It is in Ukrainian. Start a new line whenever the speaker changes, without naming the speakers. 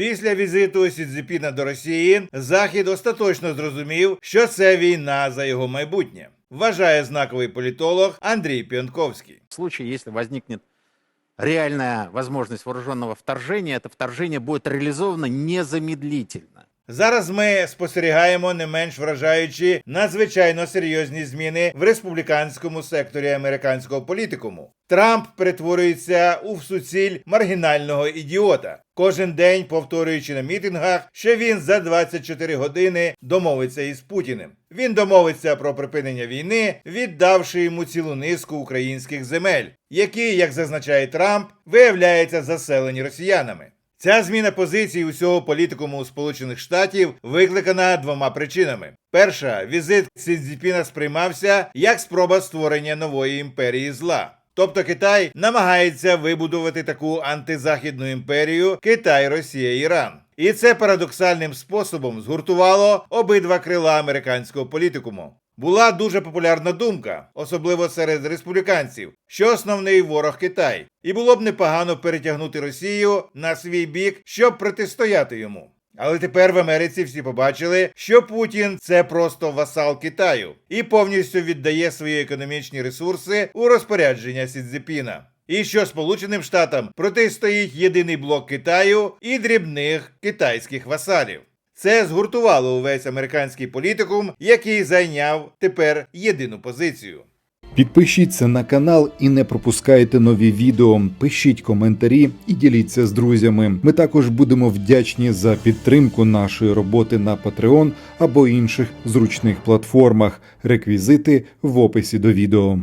Після візиту Сі Цзіпіна до Росії Захід остаточно зрозумів, що це війна за його майбутнє. Вважає знаковий політолог Андрій Піонковський.
В случае, если возникнет реальная возможность вооруженного вторжения, это вторжение будет реализовано незамедлительно.
Зараз ми спостерігаємо не менш вражаючі надзвичайно серйозні зміни в республіканському секторі американського політикуму. Трамп перетворюється у всуціль маргінального ідіота, кожен день повторюючи на мітингах, що він за 24 години домовиться із Путіним. Він домовиться про припинення війни, віддавши йому цілу низку українських земель, які, як зазначає Трамп, виявляються заселені росіянами. Ця зміна позицій усього політикуму Сполучених Штатів викликана двома причинами. Перша візит Сі Цзіпіна сприймався як спроба створення нової імперії зла. Тобто Китай намагається вибудувати таку антизахідну імперію Китай, Росія, Іран. І це парадоксальним способом згуртувало обидва крила американського політикуму. Була дуже популярна думка, особливо серед республіканців, що основний ворог Китай, і було б непогано перетягнути Росію на свій бік, щоб протистояти йому. Але тепер в Америці всі побачили, що Путін це просто васал Китаю і повністю віддає свої економічні ресурси у розпорядження Сідзепіна. І що Сполученим Штатам протистоїть єдиний блок Китаю і дрібних китайських васалів. Це згуртувало увесь американський політикум, який зайняв тепер єдину позицію.
Підпишіться на канал і не пропускайте нові відео. Пишіть коментарі і діліться з друзями. Ми також будемо вдячні за підтримку нашої роботи на Patreon або інших зручних платформах. Реквізити в описі до відео.